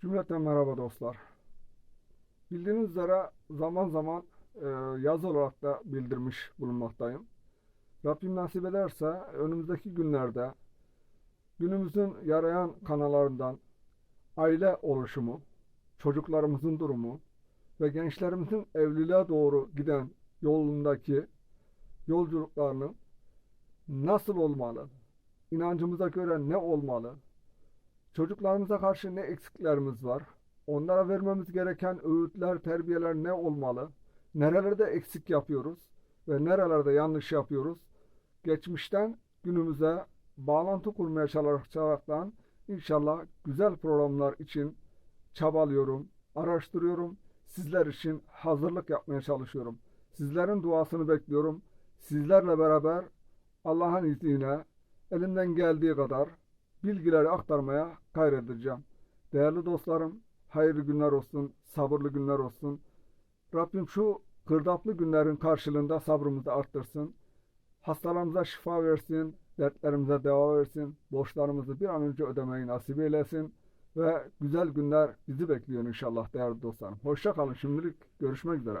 Cümleten merhaba dostlar. Bildiğiniz üzere zaman zaman e, yazı olarak da bildirmiş bulunmaktayım. Rabbim nasip ederse önümüzdeki günlerde günümüzün yarayan kanallarından aile oluşumu, çocuklarımızın durumu ve gençlerimizin evliliğe doğru giden yolundaki yolculuklarının nasıl olmalı, inancımıza göre ne olmalı, Çocuklarımıza karşı ne eksiklerimiz var? Onlara vermemiz gereken öğütler, terbiyeler ne olmalı? Nerelerde eksik yapıyoruz ve nerelerde yanlış yapıyoruz? Geçmişten günümüze bağlantı kurmaya çalışaraktan inşallah güzel programlar için çabalıyorum, araştırıyorum. Sizler için hazırlık yapmaya çalışıyorum. Sizlerin duasını bekliyorum. Sizlerle beraber Allah'ın izniyle elimden geldiği kadar bilgileri aktarmaya gayredeceğim. Değerli dostlarım, hayırlı günler olsun, sabırlı günler olsun. Rabbim şu kırdaplı günlerin karşılığında sabrımızı arttırsın. Hastalarımıza şifa versin, dertlerimize deva versin, borçlarımızı bir an önce ödemeyi nasip eylesin ve güzel günler bizi bekliyor inşallah değerli dostlarım. Hoşça kalın şimdilik görüşmek üzere.